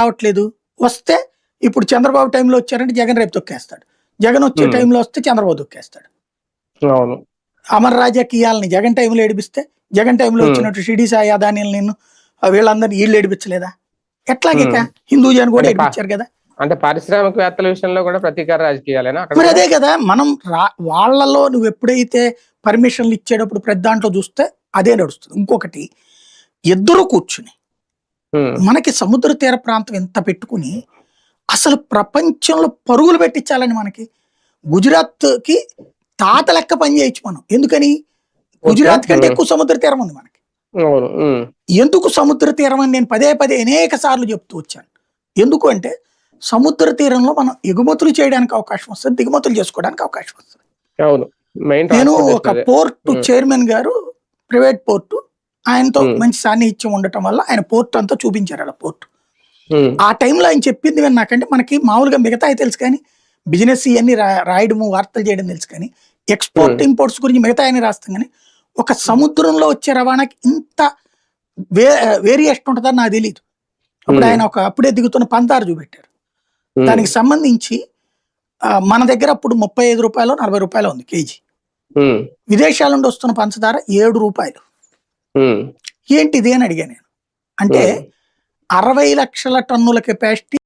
రావట్లేదు. వస్తే ఇప్పుడు చంద్రబాబు టైంలో వచ్చారంటే జగన్ రేపు తొక్కేస్తాడు. జగన్ వచ్చే. టైంలో వస్తే చంద్రబాబు తొక్కేస్తాడు. అమర రాజకీయాలని జగన్ టైంలో ఏడిపిస్తే జగన్ టైంలో. వచ్చినట్టు షిడి సాయి అదానీలు నిన్ను ఆ వీళ్ళందరినీ వీళ్ళు ఏడిపించలేదా? ఎట్లాగిక Hmm. హిందూజాన్ని కూడా ఏడిపించారు కదా. అంటే పారిశ్రామికవేత్తల విషయంలో కూడా ప్రతీకార రాజకీయాలేనా? మరి? అదే కదా మనం రా వాళ్ళలో నువ్వు ఎప్పుడైతే పర్మిషన్లు ఇచ్చేటప్పుడు ప్రతి దాంట్లో చూస్తే అదే నడుస్తుంది. ఇంకొకటి ఇద్దరు కూర్చుని మనకి సముద్ర తీర ప్రాంతం ఎంత పెట్టుకుని అసలు ప్రపంచంలో పరుగులు పెట్టించాలని మనకి గుజరాత్కి తాత లెక్క పని చేయొచ్చు మనం. ఎందుకని? గుజరాత్ కంటే ఎక్కువ సముద్ర తీరం ఉంది మనకి. ఎందుకు సముద్ర తీరం అని నేను పదే పదే అనేక సార్లు చెప్తూ వచ్చాను. ఎందుకు అంటే సముద్ర తీరంలో మనం ఎగుమతులు చేయడానికి అవకాశం వస్తుంది దిగుమతులు చేసుకోవడానికి అవకాశం వస్తుంది. నేను ఒక పోర్టు. చైర్మన్ గారు ప్రైవేట్ పోర్టు ఆయనతో. మంచి సాన్నిహిత్యం ఉండటం వల్ల ఆయన పోర్ట్ అంతా చూపించారు అలా పోర్టు. ఆ టైంలో ఆయన చెప్పింది విన్నాకంటే మనకి మామూలుగా మిగతా తెలుసు కానీ బిజినెస్ ఇవన్నీ రాయడము వార్తలు చేయడం తెలుసు కానీ ఎక్స్పోర్ట్. ఇంపోర్ట్స్ గురించి మిగతా ఆయన రాస్తాం కానీ ఒక సముద్రంలో వచ్చే రవాణాకి ఇంత వే వేరియేషన్ ఉంటుందని నాకు తెలియదు అప్పుడు. ఆయన ఒక అప్పుడే దిగుతున్న పంతారు చూపెట్టారు. దానికి సంబంధించి మన దగ్గర అప్పుడు ముప్పై ఐదు రూపాయలు నలభై రూపాయలు ఉంది కేజీ. విదేశాల నుండి వస్తున్న పంచదార ఏడు రూపాయలు. ఏంటిది అని అడిగాను నేను. అంటే అరవై లక్షల టన్నుల కెపాసిటీ